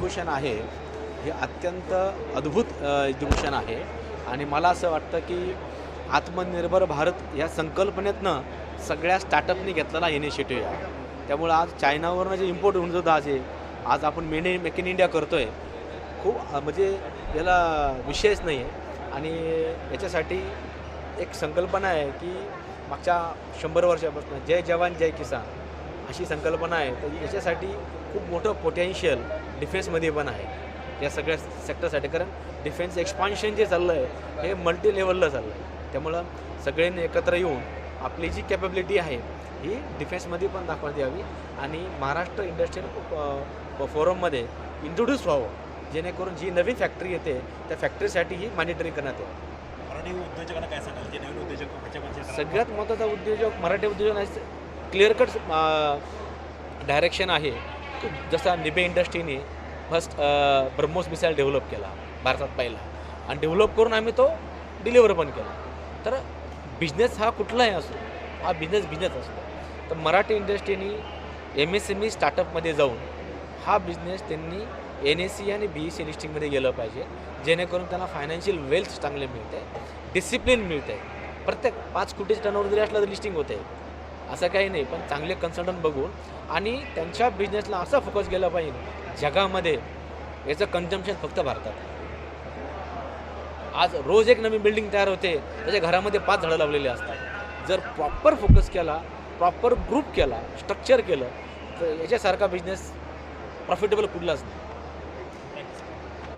Exhibition आहे हे अत्यंत अद्भुत एक्झिबिशन आहे. आणि मला असं वाटतं की आत्मनिर्भर भारत या संकल्पनेतनं सगळ्या स्टार्टअपनी घेतलेला इनिशिएटिव्ह आहे. त्यामुळे आज चायनावरनं जे इम्पोर्ट होऊन सुद्धा आज आहे आज आपण main in make in India करतो आहे खूप म्हणजे याला विषयच नाही आहे आणि याच्यासाठी एक संकल्पना आहे की मागच्या शंभर वर्षापासून जय जवान जय किसान अशी संकल्पना आहे. तर याच्यासाठी खूप मोठं पोटेन्शियल डिफेन्समध्ये पण आहे. या सगळ्या सेक्टरसाठी कारण डिफेन्स एक्सपान्शन जे चाललं आहे हे मल्टी लेवलला चाललं आहे त्यामुळं सगळ्यांनी एकत्र येऊन आपली जी कॅपॅबिलिटी आहे ही डिफेन्समध्ये पण दाखवण्यात यावी आणि महाराष्ट्र इंडस्ट्रियल फोरममध्ये इंट्रोड्यूस व्हावं. जेणेकरून जी नवीन फॅक्टरी येते त्या फॅक्टरीसाठी ही मॉनिटरिंग करण्यात मराठी उद्योजकांना काय सांगाल? जे नवीन उद्योजक सगळ्यात महत्त्वाचा उद्योजक मराठी उद्योजक क्लिअर कट डायरेक्शन आहे. जसा निबे इंडस्ट्रीने फर्स्ट ब्रह्मोस मिसाईल डेव्हलप केला भारतात पहिला. आणि डेव्हलप करून आम्ही तो डिलिव्हर पण केला. तर बिझनेस हा कुठलाही असो हा बिझनेस बिझनेस असतो. तर मराठी इंडस्ट्रीनी एम एस एम ई स्टार्टअपमध्ये जाऊन हा बिझनेस त्यांनी एन एस सी आणि बी ई सी लिस्टिंगमध्ये गेलं पाहिजे जेणेकरून त्यांना फायनान्शियल वेल्थ चांगले मिळते डिसिप्लिन मिळते. प्रत्येक पाच कोटीचं टर्नओव्हर जरी असलं तर लिस्टिंग होते. असं काही नाही पण चांगले कन्सल्टंट बघून आणि त्यांच्या बिझनेसला असा फोकस केला पाहिजे जगामध्ये याचं कन्झम्पशन फक्त भारतात आहे. आज रोज एक नवीन बिल्डिंग तयार होते त्याच्या घरामध्ये पाच झाडं लावलेली असतात जर प्रॉपर फोकस केला प्रॉपर ग्रुप केला स्ट्रक्चर केलं तर याच्यासारखा बिझनेस प्रॉफिटेबल कुठलाच नाही